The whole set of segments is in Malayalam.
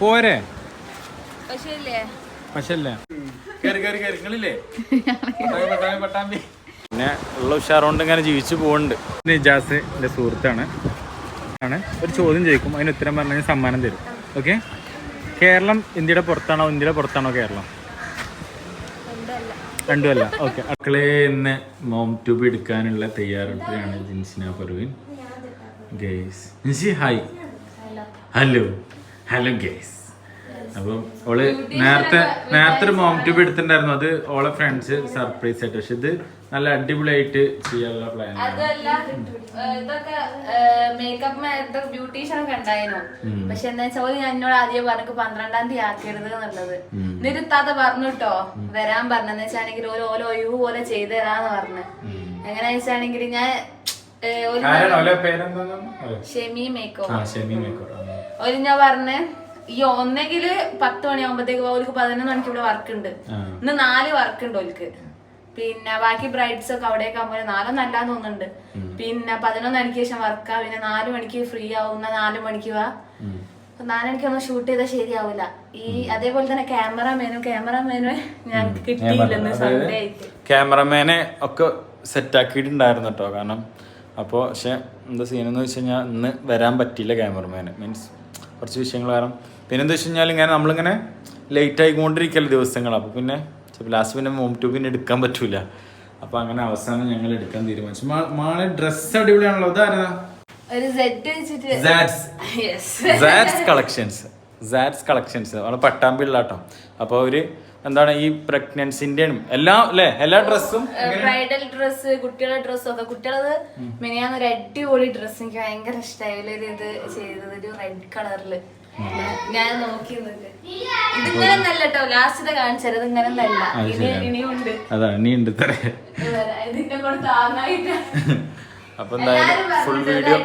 പോരെ? പിന്നെ ഉള്ള ഉഷാറുകൊണ്ട് ഇങ്ങനെ ജീവിച്ചു പോകുന്നുണ്ട് നിജാസ് എന്റെ സുഹൃത്താണ്. ആണ്. ഒരു ചോദ്യം ചോദിക്കും. അതിന് ഉത്തരം പറഞ്ഞു കഴിഞ്ഞാൽ സമ്മാനം തരും. ഓക്കെ? കേരളം ഇന്ത്യയുടെ പുറത്താണോ ഇന്ത്യയുടെ പുറത്താണോ കേരളം? രണ്ടുമല്ല. ഓക്കെ. മക്കളെ ഇന്ന് മോം ട്യൂബ് എടുക്കാനുള്ള തയ്യാറെടുപ്പിലാണ് Jinsina Parveen guys. Jinsi hi hello hello guys അപ്പം ഓൾ നേരത്തെ നേരത്തെ ഒരു മോം ട്യൂബ് എടുത്തിട്ടുണ്ടായിരുന്നു. അത് ഓളെ ഫ്രണ്ട്സ് സർപ്രൈസ് ആയിട്ട്. പക്ഷെ ഇത് നല്ല അടിപൊളിയായിട്ട് ചെയ്യാനുള്ള പ്ലാൻ അതല്ല ഇതൊക്കെ മേക്കപ്പ് ഇതൊക്കെ ബ്യൂട്ടീഷ്യൻ ഒക്കെ ഉണ്ടായിരുന്നു. പക്ഷെ എന്താ വെച്ചാൽ ഓര് എന്നോട് ആദ്യം പറഞ്ഞു പന്ത്രണ്ടാം തീയതി ആക്കരുത് എന്നുള്ളത്. നിരുത്താത്ത പറഞ്ഞു കേട്ടോ വരാൻ പറഞ്ഞെന്ന് വെച്ചാണെങ്കിൽ ഓരോ ഓരോ ഒഴിവ് പോലെ ചെയ്തു തരാന്ന് പറഞ്ഞു. എങ്ങനെ വെച്ചാണെങ്കിൽ ഞാൻ ഒരു ഷെമി മേക്കോ ഞാൻ പറഞ്ഞേ ഈ ഒന്നെങ്കിൽ പത്ത് മണിയാകുമ്പോഴത്തേക്ക് ഓർക്ക് പതിനൊന്ന് മണിക്ക് ഇവിടെ വർക്ക് ഉണ്ട് ഇന്ന് നാല് വർക്ക് ഉണ്ട് ഓൽക്ക്. പിന്നെ ബാക്കി ബ്രൈഡ്സ് ഒക്കെ അവിടെയൊക്കെ ആകുമ്പോൾ നാലോ നല്ല തോന്നുന്നുണ്ട്. പിന്നെ പതിനൊന്ന് മണിക്ക് ശേഷം വർക്കാ. പിന്നെ നാല് മണിക്ക് ഫ്രീ ആവുന്ന നാല് മണിക്ക് വാ. നാല് മണിക്കൊന്നും ഷൂട്ട് ചെയ്താൽ ശരിയാവില്ല ഈ അതേപോലെ തന്നെ ക്യാമറമാനും ക്യാമറമാനും ഞാൻ കിട്ടിയില്ലെന്ന് സൺഡേ ആയിട്ട്. ക്യാമറമാനെ ഒക്കെ സെറ്റ് ആക്കിയിട്ടുണ്ടായിരുന്നു കേട്ടോ കാരണം അപ്പോൾ പക്ഷെ എന്താ സീനെന്ന് വെച്ച് കഴിഞ്ഞാൽ ഇന്ന് വരാൻ പറ്റിയില്ല ക്യാമറമാന്. മീൻസ് കുറച്ച് വിഷയങ്ങൾ കാരണം. പിന്നെ എന്താ വെച്ച് കഴിഞ്ഞാൽ ഇങ്ങനെ നമ്മളിങ്ങനെ ലേറ്റ് ആയിക്കൊണ്ടിരിക്കല്ല ദിവസങ്ങൾ അപ്പോൾ പിന്നെ ലാസ്റ്റ് പിന്നെ മോം ടു പിന്നെ എടുക്കാൻ പറ്റൂല. അപ്പോൾ അങ്ങനെ അവസാനം ഞങ്ങൾ എടുക്കാൻ തീരുമാനിച്ചു. മാളെ ഡ്രസ്സ് അടിപൊളിയാണല്ലോ. ഇതാരാ? ഒരു സെറ്റ് വെച്ചിട്ട് Sats yes Sats collections Sats collections നമ്മുടെ പട്ടാമ്പിള്ള കേട്ടോ അപ്പോൾ ഒരു എന്താണ് ഈ പ്രഗ്നൻസിന്റെയും എല്ലാ അല്ലേ? എല്ലാ ഡ്രസ്സും ബ്രൈഡൽ ഡ്രസ്സ് കുട്ടികളുടെ ഡ്രസ്സും ഒക്കെ. കുട്ടികളത് മിനിയാന്ന് ഒരു അടിപൊളി ഡ്രസ്സ് എനിക്ക് ഭയങ്കര ഇഷ്ടമായി ഒരു ഇത് ചെയ്തത് ഒരു റെഡ് കളറിൽ ഞാൻ നോക്കി ഇതിങ്ങനെ നല്ല കേട്ടോ ലാസ്റ്റ് കാണിച്ചത് ഇങ്ങനെ നല്ല ഇനി ഇനിയുണ്ട്. അതാണ് ഇനിയുണ്ട്. ഇതിന്റെ കൂടെ താങ്ങായിട്ട് അപ്പൊ എന്തായാലും ഫുൾ വീഡിയോ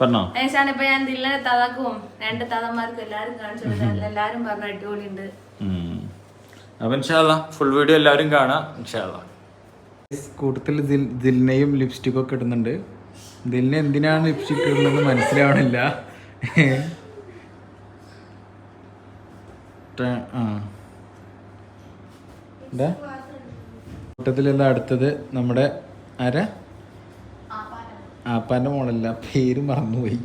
പറഞ്ഞോ? ഏശാണ് ഇപ്പൊ ഞാൻ ദില്ല തതാക്കും രണ്ട് തതന്മാർക്കും എല്ലാരും കാണിച്ചു എല്ലാരും പറഞ്ഞു അടിപൊളി ഉണ്ട്. അപ്പൊ ഇൻഷാല്ല ഫുൾ വീഡിയോ എല്ലാവരും കാണാം ഇൻഷാല്ല കൂട്ടത്തിൽ ദിലിനെയും ലിപ്സ്റ്റിക്കും ഒക്കെ ഇടുന്നുണ്ട്. ദിലിന് എന്തിനാണ് ലിപ്സ്റ്റിക് ഇടുന്നത് മനസ്സിലാവണില്ല. കൂട്ടത്തിലെല്ലാം അടുത്തത് നമ്മുടെ ആരാ? ആപ്പാന്റെ മോളല്ല പേര് മറന്നുപോയി.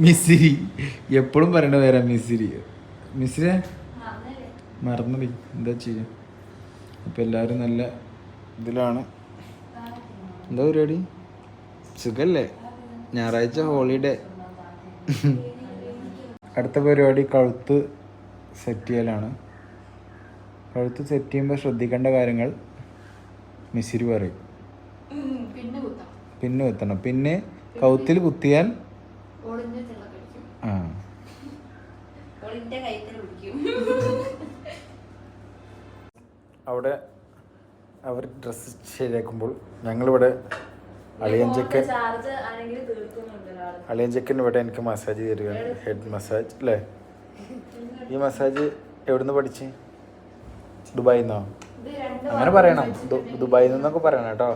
മിസ്സിരി എപ്പോഴും പറയണ പേരാ മിസ്സിരി മിസ്സിരെ മറന്നുപോയി എന്താ ചെയ്യാ? അപ്പം എല്ലാവരും നല്ല ഇതിലാണ്. എന്താ പരിപാടി? സുഖല്ലേ? ഞായറാഴ്ച ഹോളിഡേ. അടുത്ത പരിപാടി കഴുത്ത് സെറ്റ് ചെയ്യലാണ്. കഴുത്ത് സെറ്റ് ചെയ്യുമ്പോൾ ശ്രദ്ധിക്കേണ്ട കാര്യങ്ങൾ മിസ്സിരി പറയും. പിന്നെ കുത്താം പിന്നെ കുത്തണം പിന്നെ കൗത്തിൽ കുത്തിയാൽ ആ. അവിടെ അവർ ഡ്രസ്സ് ശരിയാക്കുമ്പോൾ ഞങ്ങളിവിടെ അളിയഞ്ചക്കൻ അളിയഞ്ചക്കൻ ഇവിടെ എനിക്ക് മസാജ് തരികയാണ് ഹെഡ് മസാജ് അല്ലേ? ഈ മസാജ് എവിടുന്ന് പഠിച്ച്? ദുബായിന്നോ? നിന്നോ അങ്ങനെ പറയണം. ദുബായിൽ നിന്നൊക്കെ പറയണം കേട്ടോ.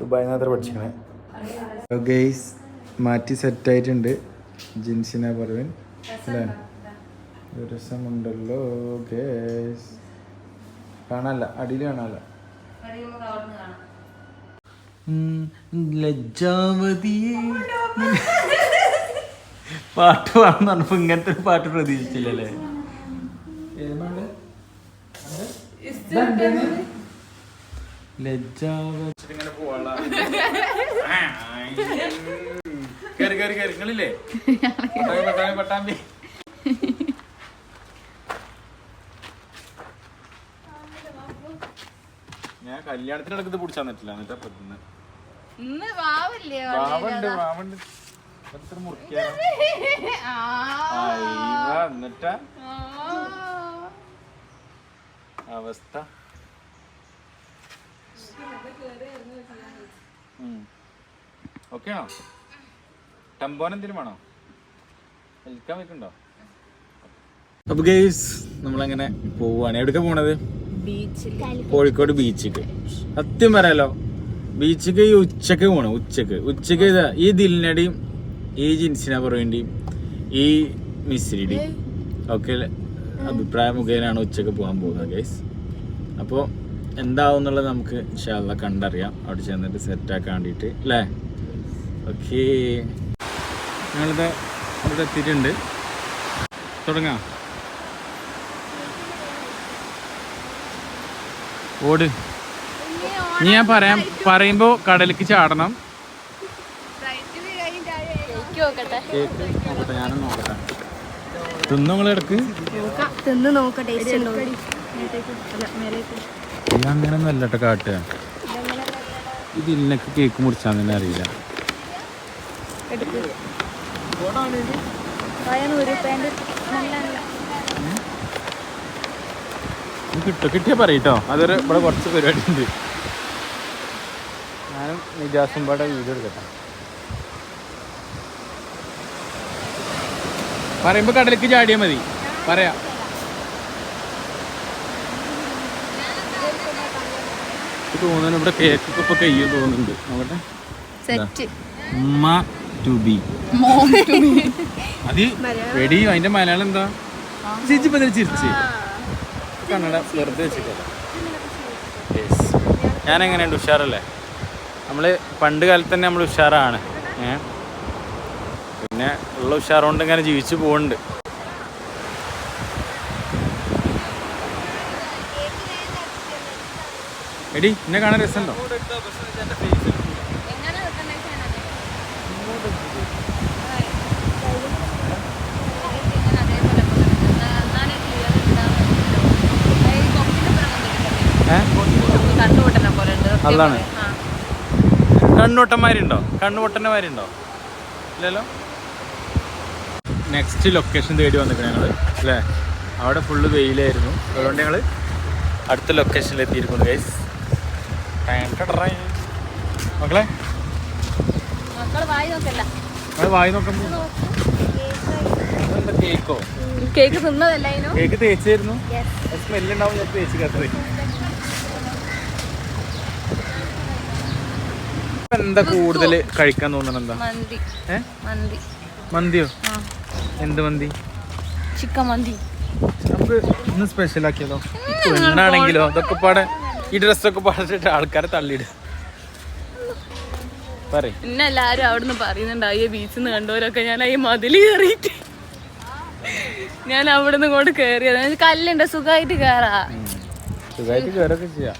ദുബായിൽ നിന്ന് അത്ര പഠിച്ചിരിക്കണേ. ഗെയ്സ് മാറ്റി സെറ്റായിട്ടുണ്ട് ജിൻസിന പറവൻ അല്ലേ? രസമുണ്ടല്ലോ ഗേസ് കാണാല്ല അടിയിൽ കാണാല്ല. ലജ്ജാവതിയെ. പാട്ട് പാടുന്ന പറഞ്ഞപ്പോ ഇങ്ങനത്തെ ഒരു പാട്ട് പ്രതീക്ഷിച്ചില്ലല്ലേ? ലജ്ജാവതി പോവാളാ കേറി കേറി കേറി. നിങ്ങളില്ലേ? പട്ടാമ്പി, പട്ടാമ്പി, പട്ടാമ്പി. ഞാൻ കല്യാണത്തിനടക്കത്ത് പിടിച്ചാ പറ്റില്ല എന്നിട്ടാ പെട്ടെന്ന് എത്ര എന്നിട്ടാ? അവസ്ഥ. ഓക്കെ ആണോ? ടംബോൻ എന്തിനും വേണോ? വലിക്കാൻ വെക്കുണ്ടോ അപ്പൊ ഗേസ് നമ്മളങ്ങനെ പോവാണ്? എവിടേക്കാ പോണത്? കോഴിക്കോട് ബീച്ചിക്ക്. സത്യം പറയാലോ ബീച്ചിക്ക് ഈ ഉച്ചയ്ക്ക് പോണം ഉച്ചയ്ക്ക്. ഉച്ചയ്ക്ക് ഈ ദിലിനടിയും ഈ ജിൻസിന പറയേണ്ടിയും ഈ മിസ്രിയുടെയും ഒക്കെ അഭിപ്രായ മുഖേനയാണ് ഉച്ചയ്ക്ക് പോകാൻ പോകുന്നത് ഗൈസ് അപ്പോൾ എന്താവും എന്നുള്ളത് നമുക്ക് ഇൻഷാല്ല കണ്ടറിയാം. അവിടെ ചെന്നിട്ട് സെറ്റാക്കാൻ വേണ്ടിയിട്ട് അല്ലേ ഓക്കേ. ഞങ്ങളിത് ഇവിടെ എത്തിയിട്ടുണ്ട്. തുടങ്ങാം. ഓട്. ഇനി ഞാൻ പറയാം പറയുമ്പോൾ കടലിലേക്ക് ചാടണം. നോക്കട്ടെ ഞാനും നോക്കട്ടെ. തിന്നു നിങ്ങൾ ഇടയ്ക്ക്? തിന്ന് നോക്കാം ടേസ്റ്റ് ഉണ്ടോ? ഇത് അങ്ങനെയൊന്നും അല്ല കേട്ടോ കാട്ടുക. ഇത് ഇന്നൊക്കെ കേക്ക് മുറിച്ചാൽ തന്നെ അറിയില്ല. ഇത് കിട്ടോ കിട്ടിയാൽ പറയട്ടോ. അതൊരു ഇവിടെ കുറച്ച് പരിപാടി ഉണ്ട് ഞാനും നിജാസും പാടെ വീഡിയോ എടുക്കട്ടെ. പറയുമ്പോൾ കടലിലേക്ക് ചാടിയാൽ മതി. പറയാം. തോന്നുന്നു ഇവിടെ കേക്കൊക്കെ ഇപ്പൊ കയ്യും തോന്നുന്നുണ്ട്. നോക്കട്ടെ. സെറ്റ്. ഉമ്മ. ടു ബി അത് അതിന്റെ മലയാളം എന്താ? ചേച്ചി ഇപ്പൊ ചിരിച്ച്? കന്നഡ വെറുതെ ഞാൻ എങ്ങനെയുണ്ട് ഉഷാറല്ലേ? നമ്മൾ പണ്ട് കാലത്ത് തന്നെ നമ്മൾ ഉഷാറാണ്. ഏ? പിന്നെ ഉള്ള ഉഷാറുകൊണ്ട് ഇങ്ങനെ ജീവിച്ചു പോകുന്നുണ്ട് എടി എന്നെ കാണാൻ രസമുണ്ടോ ഏഹ് കണ്ടുകൂട്ടനെ പോലെ ഉണ്ട് അതാണ്. കണ്ണുവട്ടന്മാരുണ്ടോ? കണ്ണുവട്ടന്മാരുണ്ടോ? ഇല്ലല്ലോ? നെക്സ്റ്റ് ലൊക്കേഷൻ തേടി വന്നിരിക്കണം ഞങ്ങൾ അല്ലേ? അവിടെ ഫുള്ള് വെയിലായിരുന്നു. അതുകൊണ്ട് ഞങ്ങൾ അടുത്ത ലൊക്കേഷനിൽ എത്തിയിരിക്കുന്നു ഗൈസ് മക്കളെ? വായി നോക്കുമ്പോ കേക്കോ കേക്ക് തിന്നതല്ല കേക്ക് തേച്ചായിരുന്നു സ്മെല്ലുണ്ടാവും ഞാൻ തേച്ച് കത്തത് എന്താ കൂടുതൽ കഴിക്കാൻ തോന്നണം എന്താ? മന്തി. മന്തിയോ? എന്ത് മന്തി? ചിക്കൻ മന്തി. നമുക്ക് ഇന്ന് സ്പെഷ്യൽ ആക്കിയതോ? പെണ്ണാണെങ്കിലോ അതൊക്കെ പാടെ ഈ ഡ്രസ്സൊക്കെ പാടിട്ട് ആൾക്കാരെ തള്ളിയിട് പറയ്. പിന്നെ എല്ലാരും അവിടുന്ന് പറയുന്നുണ്ടായി ബീച്ചിൽ നിന്ന് കണ്ടവരൊക്കെ ഞാൻ ഈ മതിൽ കയറിയിട്ട്. ഞാൻ അവിടുന്ന് ഇങ്ങോട്ട് കയറിയത്. കല്ലുണ്ട് സുഖമായിട്ട് കയറാ. സുഖമായിട്ട് കയറൊക്കെ ചെയ്യാം.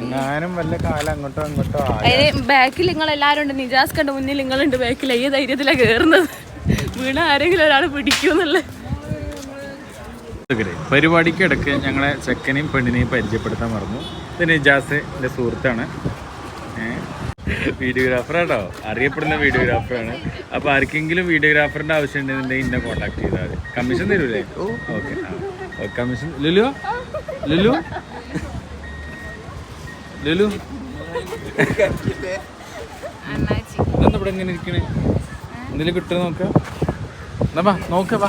എങ്ങാനും വല്ല കാലം അങ്ങോട്ടോ അങ്ങോട്ടോ ബാക്കിൽ നിങ്ങൾ എല്ലാരും ഉണ്ട്. നിജാസ് കണ്ട് മുന്നിൽ നിങ്ങളുണ്ട് ബാക്കിൽ. ഈ ധൈര്യത്തിലാ കേറുന്നത്. വീണ ആരെങ്കിലും ഒരാൾ പിടിക്കൂന്നുള്ള സുഹൃത്തുക്കളെ, പരിപാടിക്ക് ഇടയ്ക്ക് ഞങ്ങളെ ചെക്കനെയും പെണ്ണിനെയും പരിചയപ്പെടുത്താൻ പറഞ്ഞു ഇത് നിജാസ് എന്റെ സുഹൃത്താണ് വീഡിയോഗ്രാഫറാട്ടോ അറിയപ്പെടുന്ന വീഡിയോഗ്രാഫറാണ് അപ്പോൾ ആർക്കെങ്കിലും വീഡിയോഗ്രാഫറിന്റെ ആവശ്യം ഉണ്ടെന്നുണ്ടെങ്കിൽ ഇന്നെ കോൺടാക്ട് ചെയ്താൽ മതി. കമ്മീഷൻ തരൂലേ? ഓക്കെ ആ. കമ്മീഷൻ. ലുലു? ലുലു? ലുലു? ഇവിടെ എങ്ങനെ ഇരിക്കണേ? എന്തെങ്കിലും കിട്ടുമോ നോക്കാം? എന്നാ നോക്ക വാ.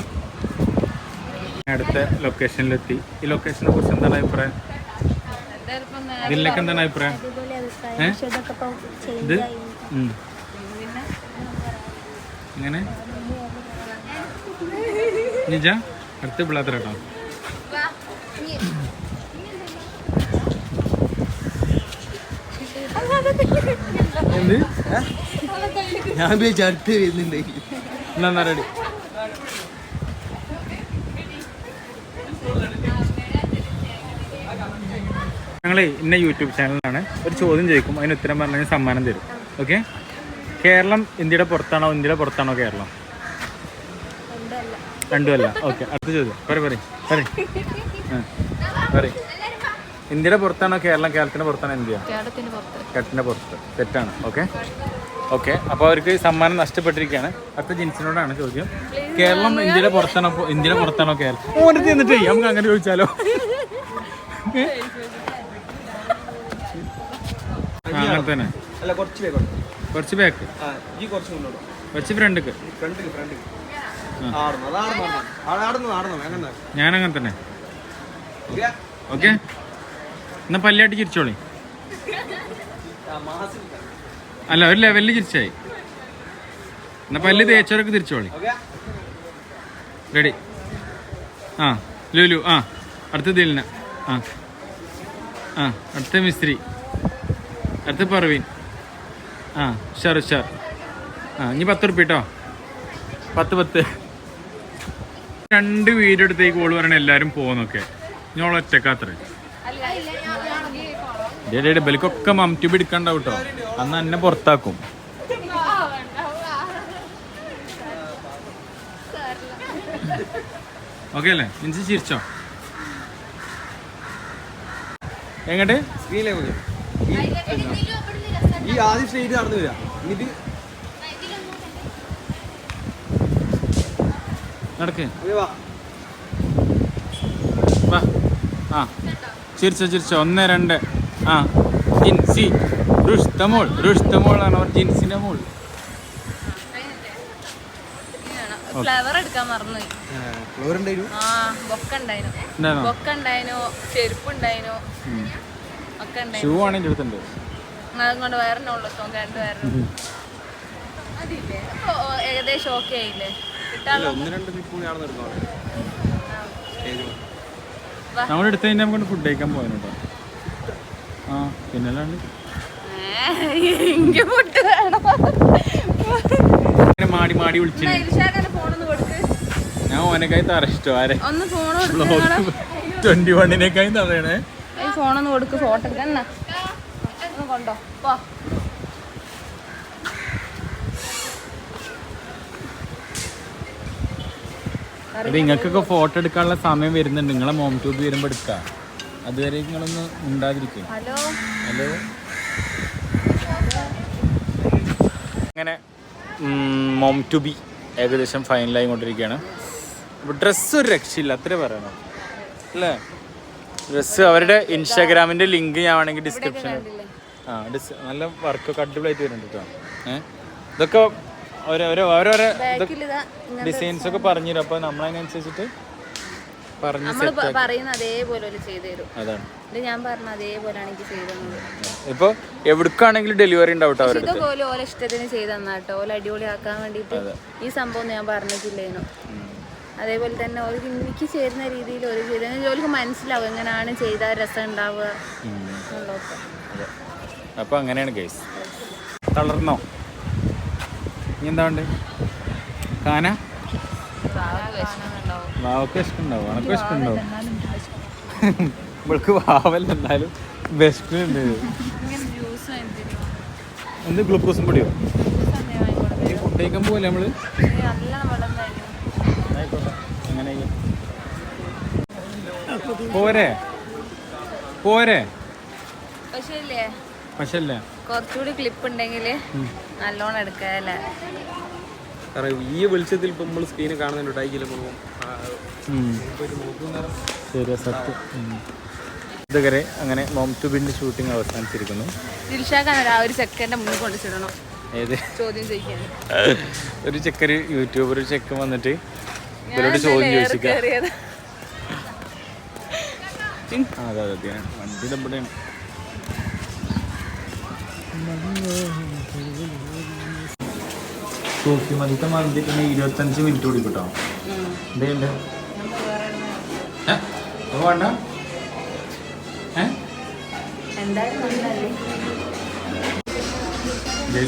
അടുത്ത ലൊക്കേഷനിലെത്തി ഈ ലൊക്കേഷനെ കുറിച്ച് എന്താണ് അഭിപ്രായം? ഇതിലൊക്കെ എന്താണ് അഭിപ്രായം? ഇത്? ഇങ്ങനെ നിജ? അടുത്ത് പിള്ളാത്ര എന്ത്? ഞാൻ വിചാരിച്ചു വരുന്നുണ്ട്. എന്നാ റെഡി ഞങ്ങളെ ഇന്ന യൂട്യൂബ് ചാനലിലാണ്. ഒരു ചോദ്യം ചോദിക്കും അതിന് ഉത്തരം പറഞ്ഞാൽ സമ്മാനം തരും. ഓക്കെ? കേരളം ഇന്ത്യയുടെ പുറത്താണോ ഇന്ത്യയുടെ പുറത്താണോ കേരളം? രണ്ടുമല്ല. ഓക്കെ അടുത്ത ചോദ്യം. പറയും പറയും പറയും. പറ ഇന്ത്യയുടെ പുറത്താണോ കേരളം? കേരളത്തിന്റെ പുറത്താണോ ഇന്ത്യ? കേരളത്തിന്റെ പുറത്ത്. കേരളത്തിന്റെ പുറത്ത്. തെറ്റാണ്. ഓക്കെ ഓക്കെ അപ്പോൾ അവർക്ക് സമ്മാനം നഷ്ടപ്പെട്ടിരിക്കുകയാണ്. അടുത്ത ജിൻസിനോടാണ് ചോദ്യം. കേരളം ഇന്ത്യയുടെ പുറത്താണോ? ഇന്ത്യയുടെ പുറത്താണോ കേരളം? ഓരോ എന്നിട്ട് നമുക്ക് അങ്ങനെ ചോദിച്ചാലോ? ആ, അങ്ങനെ തന്നെ. കുറച്ച് ബാക്ക് കുറച്ച് ഫ്രണ്ടിക്ക് ഞാൻ അങ്ങനെ തന്നെ. ഓക്കെ? എന്നാ പല്ലായിട്ട് ചിരിച്ചോളി. അല്ല ഒരു ലെവലിൽ ചിരിച്ചായി. എന്നാ പല്ല് തേച്ചവരൊക്കെ തിരിച്ചോളി. റെഡി ആ ലുലു ആ അടുത്ത ദിലിന ആ ആ അടുത്ത മിസ്ത്രി അടുത്ത പർവീൻ ആ ഉഷാർ ഉഷാർ. ആ ഇനി പത്ത് ഉറുപ്പ്യ കേട്ടോ പത്ത് പത്ത്. രണ്ട് വീഡിയോ എടുത്തേക്ക് പറയണ എല്ലാവരും പോകുന്നൊക്കെ ഞങ്ങൾ ഒറ്റക്കാത്ര. ബലിക്കൊക്കെ മംറ്റ്യൂബ് പിടിക്കണ്ട കേട്ടോ അന്ന് എന്നെ പുറത്താക്കും. ഓക്കെ അല്ലേ? മിൻസി ചിരിച്ചോ? എങ്ങോട്ട്. ഈ- ആദ്യം നടന്നു എന്നിട്ട് നടക്ക്. വാ. ആ. ചിരിച്ചോ ചിരിച്ചോ. ഒന്ന് രണ്ട്. ആ ജിൻസി. റുഷ്തമോൾ ആണ് അവർ ജിൻസിന്റെ മോൾ. ഫ്ലവർ എടുക്കാൻ മറന്നു ഉണ്ടായിരുന്നു ആ ബൊക്ക ബൊക്ക ചെരുപ്പ് ഒക്കെ ഷൂ ഉണ്ടായിനു ആണ് എന്റെ അടുത്തുണ്ട്. അതുകൊണ്ട് വേറെ ഉള്ളു രണ്ട് വേറെ അതില്ലേ? അപ്പോൾ ഏകദേശം ഓക്കെ ആയില്ലേ? ഒന്ന് രണ്ട് നമ്മൾ എടുത്ത് കഴിഞ്ഞാൽ നമുക്ക് ഫുഡ് കഴിക്കാൻ പോകാൻ കേട്ടോ ആ ഇങ്ങനെ മാടി മാടി കൊടുക്ക്. ഞാൻ ഓനക്കായി തറ ആരെ? ട്വന്റി വണ്ണിനേക്കായി തറയണേ. ഫോണൊന്ന് കൊടുക്ക് ഫോട്ടോ കൊണ്ടോ. പോ. അത് നിങ്ങൾക്കൊക്കെ ഫോട്ടോ എടുക്കാനുള്ള സമയം വരുന്നുണ്ട്. നിങ്ങളെ മോം ട്യൂബ് വരുമ്പോൾ എടുക്കാം. അതുവരെ നിങ്ങളൊന്ന് ഉണ്ടാതിരിക്കും ഹലോ? ഹലോ? അങ്ങനെ മോം ടു ബി ഏകദേശം ഫൈനലായി കൊണ്ടിരിക്കുകയാണ് ഡ്രസ്സ് ഒരു രക്ഷയില്ല. അത്രേ പറയണം? അല്ലേ? ഡ്രസ്സ് അവരുടെ ഇൻസ്റ്റാഗ്രാമിന്റെ ലിങ്ക് ഞാൻ വേണമെങ്കിൽ ഡിസ്ക്രിപ്ഷൻ ആ ഡിസ് നല്ല വർക്കൊക്കെ അടിപൊളിയായിട്ട് വരുന്നുണ്ട് കേട്ടോ ഏഹ് ഇതൊക്കെ ഓരോ ഓരോ ഓരോരോ ബാക്കിലിതാ ഡിസൈൻസ് ഒക്കെ പറഞ്ഞു തരും അപ്പോൾ നമ്മളതിനനുസരിച്ചിട്ട് പറഞ്ഞു പറയുന്ന അതേപോലെ ഒരു ചെയ്തു തരും അതാണ്. ഇത് ഞാൻ പറഞ്ഞ അതേപോലെയാണ് എനിക്ക് ചെയ്തു തന്നത് ഇപ്പോൾ എവിടേക്കാണെങ്കിലും ഡെലിവറി ഉണ്ടാവും കേട്ടോ അവരുടെ ഇതൊക്കെ ഓല ഇഷ്ടത്തിന് ചെയ്തു തന്നാട്ടോ. ഓല അടിപൊളിയാക്കാൻ വേണ്ടിയിട്ട് ഈ സംഭവം ഞാൻ പറഞ്ഞിട്ടില്ലേനു. അതേപോലെ തന്നെ ഓർക്ക് എനിക്ക് ചേരുന്ന രീതിയിൽ ഒരു ചെയ്ത ജോലിക്ക് മനസ്സിലാവും എങ്ങനെയാണ് ചെയ്താൽ രസം ഉണ്ടാവുക അപ്പൊ അങ്ങനെയാണ് കേസ് തളർന്നോ? ഇനി എന്താ ഉണ്ട് കാന? വാവക്ക് വിശക്കുണ്ടാവും അനക്ക് വിശക്കുണ്ടാവും ഇവൾക്ക് വാവല്ല എന്നാലും വിശക്കുന്നുണ്ട്. എന്ത് ഗ്ലൂക്കോസും പൊടിയോ? ഈ ഫുഡ് കഴിക്കാൻ പോവല്ലേ നമ്മൾ? അങ്ങനെ പോരെ? പോരെ? പക്ഷേ ഇല്ലേ? പക്ഷേ അല്ലേ കുറച്ചുകൂടി ക്ലിപ്പ് ഉണ്ടെങ്കിൽ നല്ലോണം എടുക്കാല്ലേ കാരണം ഈ വെളിച്ചത്തിൽ ഇപ്പം നമ്മൾ സ്ക്രീനിൽ കാണുന്നുണ്ട്. ശരി സത്യം. ഇതുവരെ അങ്ങനെ മോം ഷൂട്ടിംഗ് അവസാനിച്ചിരിക്കുന്നു. ഒരു മുന്നിൽ കൊണ്ടുവച്ചിടണം. ഏത്? ചോദ്യം ചോദിക്കാൻ. ഒരു ചെക്കര് യൂട്യൂബർ ചെക്ക് ചെക്കൻ വന്നിട്ട് ഇവരോട് ചോദ്യം ചോദിച്ചിട്ട് അതെ അതെ വണ്ടി നമ്മുടെയാണ് സൂഫി മതിത്തെ മന്തി പിന്നെ ഇരുപത്തഞ്ച് മിനിറ്റ് കൂടി കിട്ടോ എന്തുണ്ട് വേണ്ട?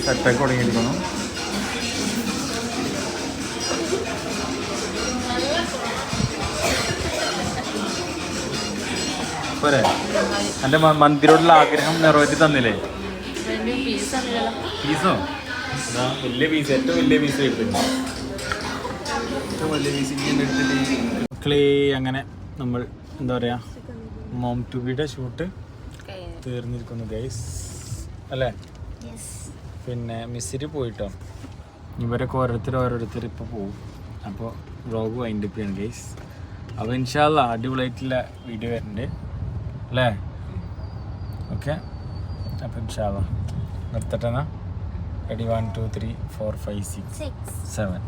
സെറ്റാക്കി തുടങ്ങിയിരിക്കുന്നു പോരെ. എന്റെ മന്ദിരോടുള്ള ആഗ്രഹം നിറവേറ്റി തന്നില്ലേ? പീസ് വലിയ പീസ് ഏറ്റവും വലിയ പീസ് കിട്ടുന്നു ഏറ്റവും വലിയ പീസ് ഇങ്ങനെ എടുത്തിട്ട് മക്കളെ അങ്ങനെ നമ്മൾ എന്താ പറയാ മോം ടുബിയുടെ ഷൂട്ട് തീർന്നിരിക്കുന്നു ഗൈസ് അല്ലേ? പിന്നെ മിസ്സിരി പോയിട്ടോ? ഇവരൊക്കെ ഓരോരുത്തർ ഓരോരുത്തർ ഇപ്പോൾ പോകും അപ്പോൾ വ്ളോഗ് വൈൻഡ് അപ്പ് ചെയ്യണം ഗൈസ് അപ്പോൾ ഇൻഷാല്ല അടിപൊളിയായിട്ടുള്ള വീഡിയോ വരുന്നുണ്ട് അല്ലേ? ഓക്കെ അപ്പോൾ ഇൻഷാല്ല നിർത്തട്ടെ എന്നാ ready one two three four five six seven